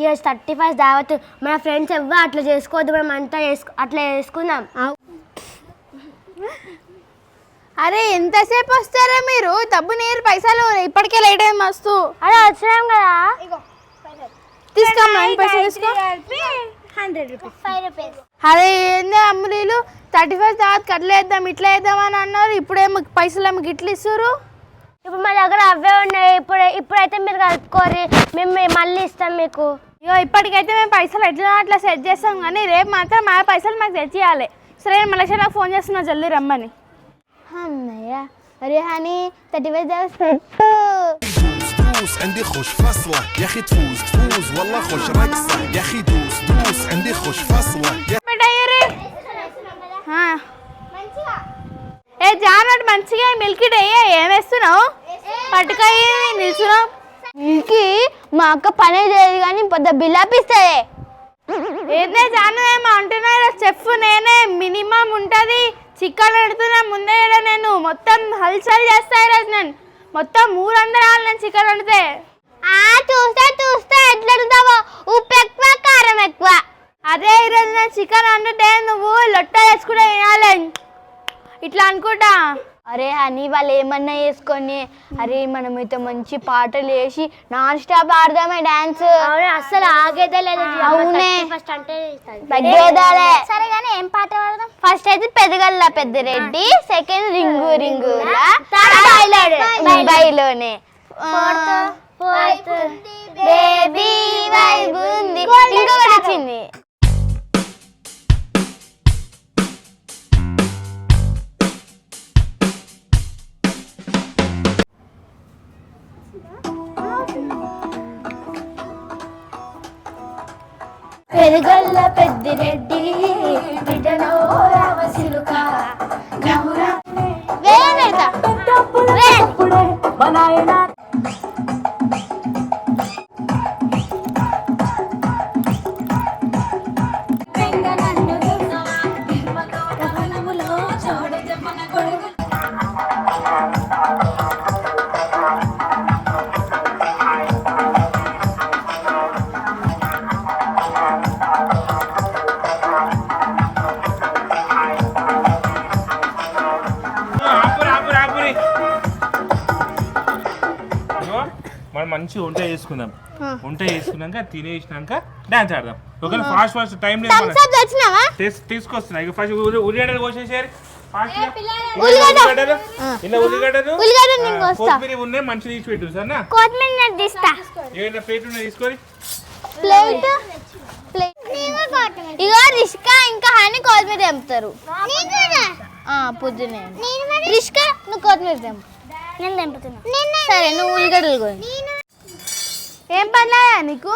Jahnavi thirty five దావత్ మన friends ఎవ్వరు అట్లా చేసుకోవద్దు మనం అంతా చేసుకో అట్లా చేసుకుందాం. అరే ఎంతసేపు వస్తారా మీరు? డబ్బు నీరు పైసలు ఇప్పటికే లేట్ అయింది మస్తు. అరే వచ్చాం కదా. తీసుకోమ్మా ఎన్ని పైసలు తీసుకో. హండ్రెడ్ రూపీస్ ఫైవ్ రూపీస్ అరే ఏంది అమ్ములీలు? థర్టీ ఫైవ్ తర్వాత కట్ల వేద్దాం ఇట్లా వేద్దాం అని అన్నారు. ఇప్పుడేమో పైసలు ఏమో గిట్లు ఇస్తారు ఇప్పుడు మా దగ్గర అవే ఉన్నాయి. ఇప్పుడు ఇప్పుడైతే మీరు కలుపుకోరి మేము మళ్ళీ ఇస్తాం మీకు. ఇగో ఇప్పటికైతే మేము పైసలు ఎట్లా అట్లా సెట్ చేస్తాం కానీ రేపు మాత్రం మా పైసలు మాకు తెచ్చియాలి సరే నేను మళ్ళీ నాకు ఫోన్ చేస్తున్నా జల్దీ రమ్మని అన్నయ్య అరే హనీ థర్టీ ఫైవ్ దావత్ دوس عندي خوش فصلة يا اخي تفوز تفوز والله خوش رقصة يا اخي دوس دوس عندي خوش فصلة يا పెట్టయ్యరే ఏ జానట్ మంచిగా మిల్క్ డే ఏం వేస్తున్నావు పట్టుకాయ నిల్చున్నావు మిల్కి మా అక్క పనే చేయదు కానీ పెద్ద బిల్లాపిస్తుంది ఏదే జాను ఏమో అంటున్నారు చెఫ్ నేనే. మినిమం ఉంటుంది. చికెన్ పెడుతున్నా ముందే నేను మొత్తం హల్చల్ చేస్తా ఈరోజు నేను. మొత్తం ఊరందరూ రావాలి నేను చికెన్ వండితే. చూస్తా చూస్తా. ఎట్లా అడుగుతావో ఉప్పు ఎక్కువ కారం ఎక్కువ. అదే ఈరోజు నేను చికెన్ వండితే నువ్వు లొట్ట వేసుకుంటే తినాలి. ఇట్లా అనుకుంటా. అరే అని వాళ్ళు ఏమన్నా చేసుకొని అరే మనం అయితే మంచి పాటలు వేసి నాన్ స్టాప్ ఆడదామే డాన్స్ అసలు ఆగేదే లేదు. అవునే. ఫస్ట్ అంటే సరే కానీ ఏం పాట పాడదాం? ఫస్ట్ అయితే పెద్దగల్ల పెద్ద రెడ్డి సెకండ్ రింగు రింగు బయలోనే బేబీ వైబ్ ఉంది ఇంకొకటి వచ్చింది. పెరుగల్ల పెద్దిరెడ్డి బిడ్డనో రామసిలుక వేరే ఆపురి, మంచిగా వంట చేసుకుందాం. వంట చేసుకున్నాక తినేసినాక డాన్స్ ఆడదాం. ఓకే ఫాస్ట్ ఫాస్ట్ టైం లేదు తీసుకొస్తున్నా. ఇక ఫస్ట్ ఉల్లిగడ్డలు కోసేసారు. కొత్తిమీర ఉన్నాయి మంచిగా తీసి పెట్టు సరేనా? ఏమైనా ప్లేట్ ఉన్నాయి తీసుకొని? ప్లేట్? ఇగో రిష్కా ఇంకా హాని కొత్తిమీర తెంపుతారు. పొద్దునే రిష్కా నువ్వు కొత్తిమీర తెంపు. నేను తెంపుతున్నా. సరే నువ్వు ఉల్లిగడ్డలు కొని ఏం పనిలాయా నీకు?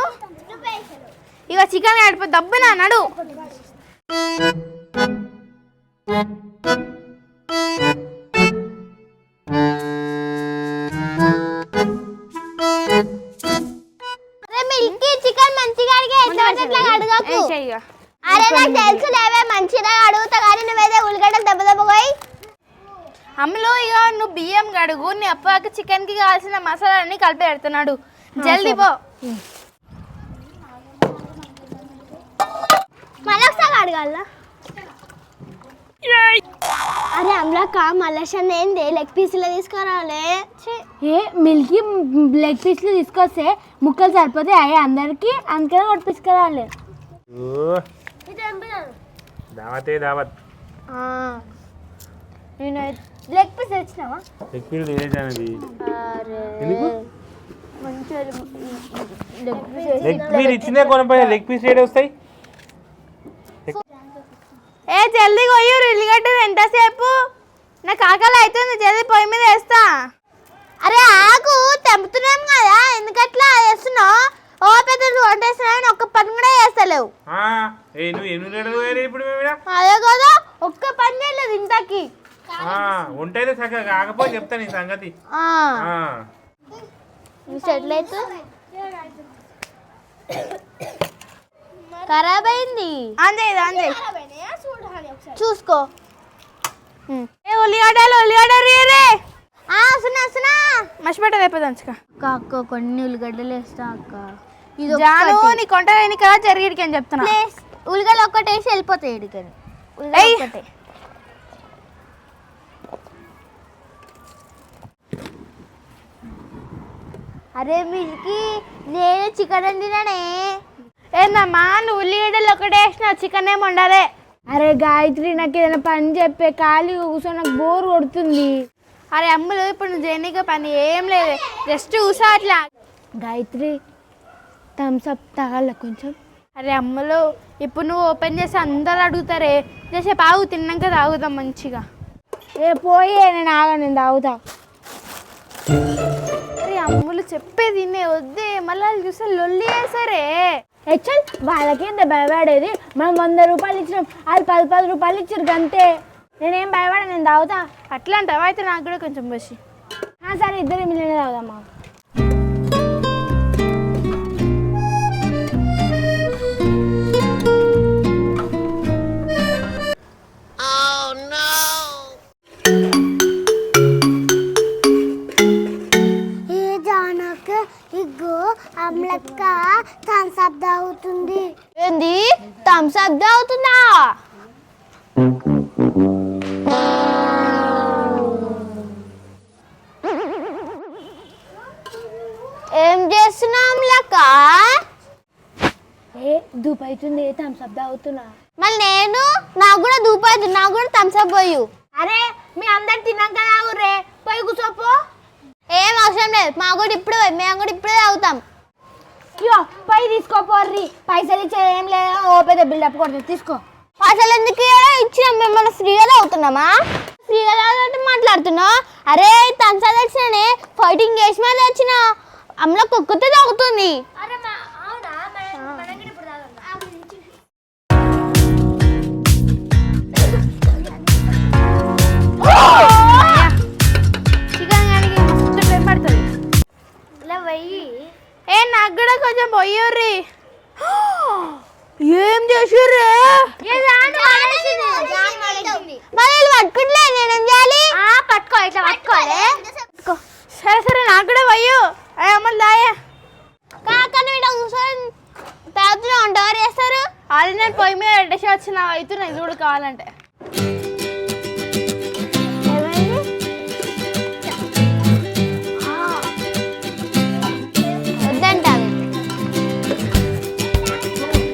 ఇక చికెన్ ఆడిపో దబ్బునా నడు. చికెన్ మంచిగా అడిగే. అరే నాకు తెలుసు లేవే మంచిగా అడుగుతా కానీ నువ్వేదే ఉల్లిగడ్డలు దెబ్బ దెబ్బ పోయి. అమ్మలో ఇక నువ్వు బియ్యం గడుగు నీ అప్పకి చికెన్కి కావాల్సిన మసాలా అన్ని కలిపి పెడుతున్నాడు. జల్దీ పో. మళ్ళీ ఒకసారి అడగాల? అరే అమ్లక మలేషన్ ఏంది? లెగ్ పీసులు తీసుకురాలే. ఏ మిల్కీ లెగ్ పీస్లు తీసుకొస్తే ముక్కలు సరిపోతే అయ్యే అందరికి అందుకనే ఒకటి తీసుకురావాలి ఓ, దావతే దావత్? నేను లెగ్ పీస్ తెచ్చినావా? తినేసానది ఎందుకు? లెగ్ పీస్ ఇచ్చినా కొనపోయిన లెగ్ పీస్ రేట్ వస్తాయి? ఏ జల్దీ కొయ్యూరు ఉల్లిగడ్డ ఎంతసేపు? నాకు ఆకలి అవుతుంది జల్దీ పొయ్యి మీద వేస్తా. అరే ఆకు తెంపుతున్నాం కదా ఎందుకట్లా చేస్తున్నావు ఓ పెద్ద వంట చేస్తున్నావు ఒక్క పని కూడా చేస్తలేవు? అదే కదా ఒక్క పని చేయలేదు ఇంతకి. చక్కగా కాకపోతే చెప్తాను ఈ సంగతి. సెటిల్ ఖరాబ్ అయింది అంతే అంతే చూసుకో. ఏ ఉల్లిగడ్డలు ఉల్లిగడ్డలు రే ఆ సున్నా సున్నా. మర్చిపెట్ట రేపు దంచుక. అక్క అక్క కొన్ని ఉల్లిగడ్డలు వేస్తా అక్క. ఇది జాను నీ కొంట కదా జరిగిడికి అని చెప్తున్నా ఉల్లిగడ్డలు ఒక్కటి వేసి వెళ్ళిపోతాయి ఇడికని ఏయ్. ఒక్కటే. అరే మీకి నేను చికెన్ వండినానే ఏందమ్మా నువ్వు ఉల్లిగడ్డలు ఒకటే వేసినావు చికెన్ ఏమి వండాలే. అరే గాయత్రి నాకు ఏదైనా పని చెప్పే ఖాళీ కూర్చొని నాకు బోర్ కొడుతుంది. అరే అమ్ములు ఇప్పుడు నువ్వు చేయనీక పని ఏం లేదు. జస్ట్ చూసా అట్లా. గాయత్రి థమ్స్ అప్ తాగాల కొంచెం. అరే అమ్ములు ఇప్పుడు నువ్వు ఓపెన్ చేసి అందరు అడుగుతారే. చేసే బాగు తిన్నాక తాగుదాం మంచిగా. ఏ పోయే నేను ఆగా నేను తాగుతా. అమ్ములు చెప్పేది వద్దు వద్దే మళ్ళీ వాళ్ళు చూస్తే లొల్లి వేసారే హెచ్చల్ వాళ్ళకేంత భయపడేది? మనం వంద రూపాయలు ఇచ్చినాం వాళ్ళు పది పది రూపాయలు ఇచ్చారు అంతే నేనేం భయపడ నేను తాగుతా. అట్లా అంటావా అయితే నాకు కూడా కొంచెం బసి సరే ఇద్దరు మిల్లినే తాగుదామా ఏం చేస్తున్నావు అమ్లక్క ఏ దూపు అవుతుంది థమ్స్ అప్ తాగుతున్నా. మళ్ళీ నేను నాకు కూడా దూపైదు నాకు కూడా థమ్స్ అప్ పోయు. అరే మీ అందరు తిన్నాక తాగురే పోయి కూర్చోపో. ఏం అవసరం లేదు మా కూడా ఇప్పుడే మేము కూడా ఇప్పుడే తాగుతాం. అయ్యో పై తీసుకోపోర్రి పైసలు ఇచ్చేది ఏం లేదా ఓ పెద్ద బిల్డప్ కొడుతుంది తీసుకో. అసలు ఎందుకు ఇచ్చినాం మేము మన ఫ్రీగా తాగుతున్నామా? ఫ్రీగా తాగుతుంటే మాట్లాడుతున్నావు? అరే తంసా తెచ్చినానే ఫైటింగ్ చేసి మీద తెచ్చిన. అమ్మలో కుక్కతో తాగుతుంది. ఏ నాకు కూడా కొంచెం పోయ్యూర్రి ఏం చేసిర్రే? పట్టుకుంటలే నేనేం చేయాలి? పట్టుకో ఇట్లా పట్టుకోలే సరే సరే నాకు కూడా పోయు అయ్య అమ్మలు దాయే కాకని వీడ కూర్చొని తాగుతూనే ఉంటారు చేస్తారు అది నేను పొయ్యి మీద పెట్టేసి వచ్చిన అవుతున్నాయి చూడు కావాలంటే.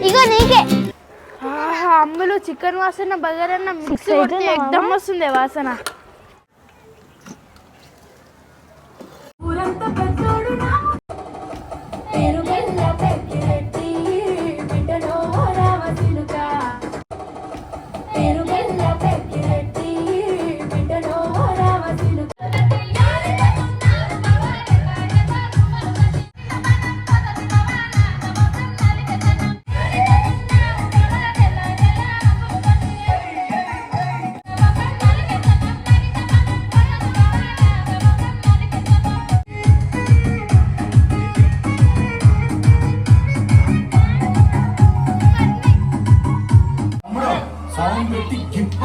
ఇగో నీకే. అమ్ములు చికెన్ వాసన బగరన్న మిక్స్ కొడితే ఎగ్దమ్ వస్తుంది వాసన.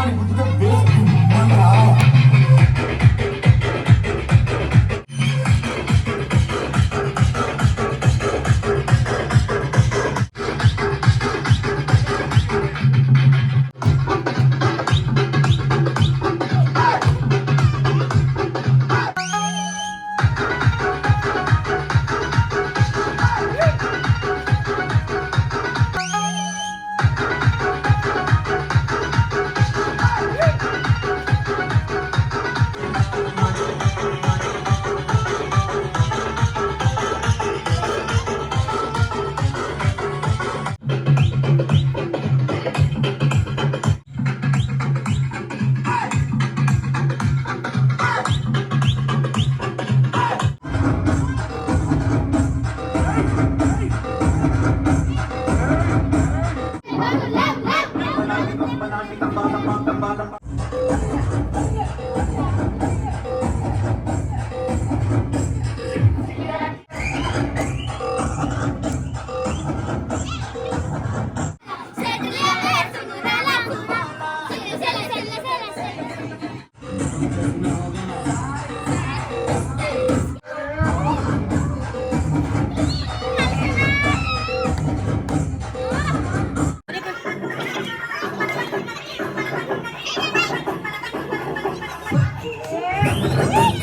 빨리 문 닫아. Hey!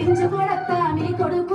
பிஞ்சு கொளத்த அமிழி கொடுக்க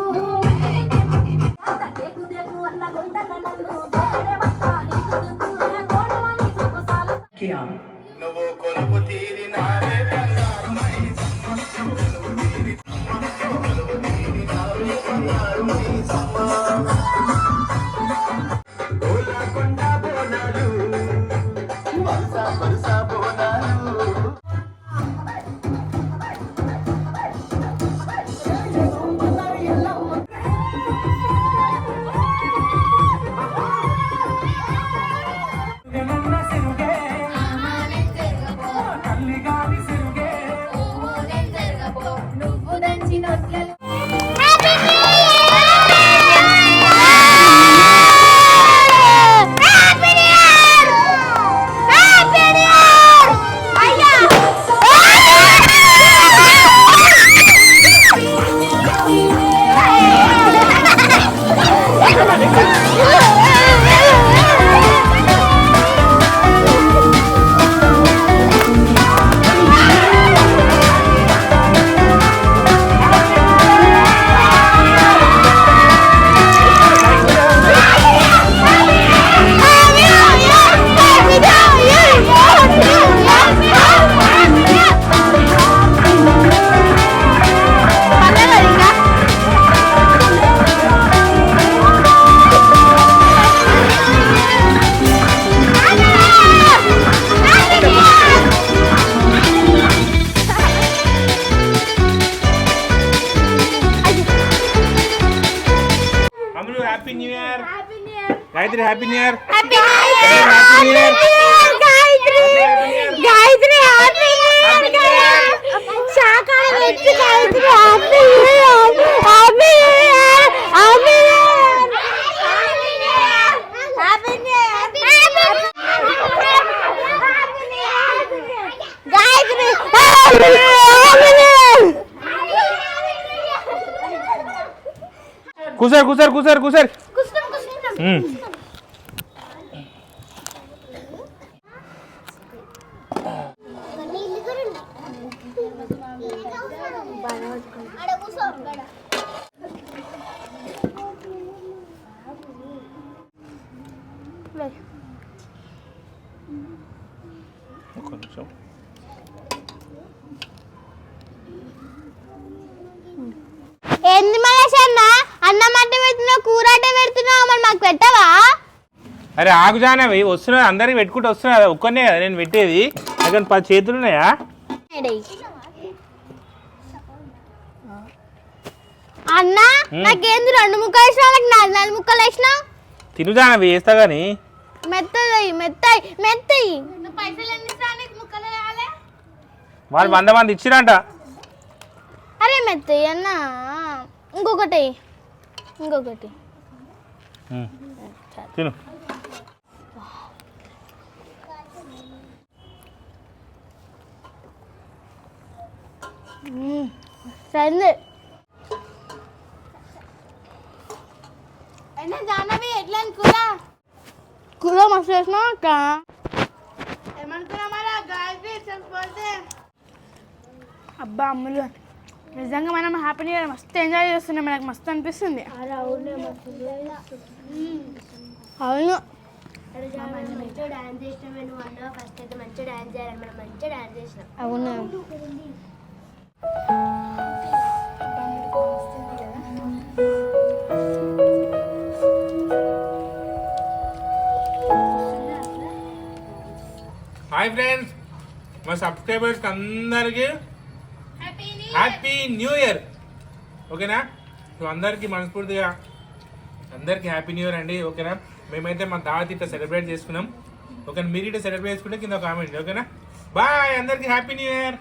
Gayatri happy new year happy happy new year Gayatri Gayatri happy శాఖలు పెట్టి గాయత్రి హ్యాపీ హ్యాపీ ఒక నిమిషం. అన్నం? అంటే పెడుతున్నావు కూర అంటే పెడుతున్నావు మరి మాకు పెట్టవా? అరే ఆగు జానవి వస్తున్నా అందరికి పెట్టుకుంటూ వస్తున్నా ఒక్కనే నేను పెట్టేది. అక్కడ పది చేతులు ఉన్నాయా? అన్న నాకేంది రెండు ముక్కలు వేసినా నాకు నాలుగు నాలుగు ముక్కలు వేసినా? తిను జానవి వేస్తా కానీ మెత్తది మెత్తయి మెత్తయి. వేయాలి వాళ్ళు వంద మంది ఇచ్చిరంట. అరే మెత్తయి అన్న. ఇంకొకటి ఇంకొకటి. తిను. సరే జానవి ఎట్లా కూర కూర మస్తు వేసినా అక్క అబ్బా అమ్ములు నిజంగా మనం హ్యాపీ ఇయర్ మస్తు ఎంజాయ్ చేస్తున్నాం మనకు మస్తు అనిపిస్తుంది అవును మంచిగా డాన్స్ చేసినాం హాయ్ ఫ్రెండ్స్ మా సబ్స్క్రైబర్స్ అందరికి హ్యాపీ న్యూ ఇయర్ ఓకేనా? సో అందరికీ మనస్ఫూర్తిగా అందరికీ హ్యాపీ న్యూ ఇయర్ అండి. ఓకేనా? మేమైతే మా దావత్ ఇట్లా సెలబ్రేట్ చేసుకున్నాం. ఓకే మీరు ఇట్లా సెలబ్రేట్ చేసుకుంటే కింద కామెంట్ ఓకేనా? బాయ్ అందరికీ హ్యాపీ న్యూ ఇయర్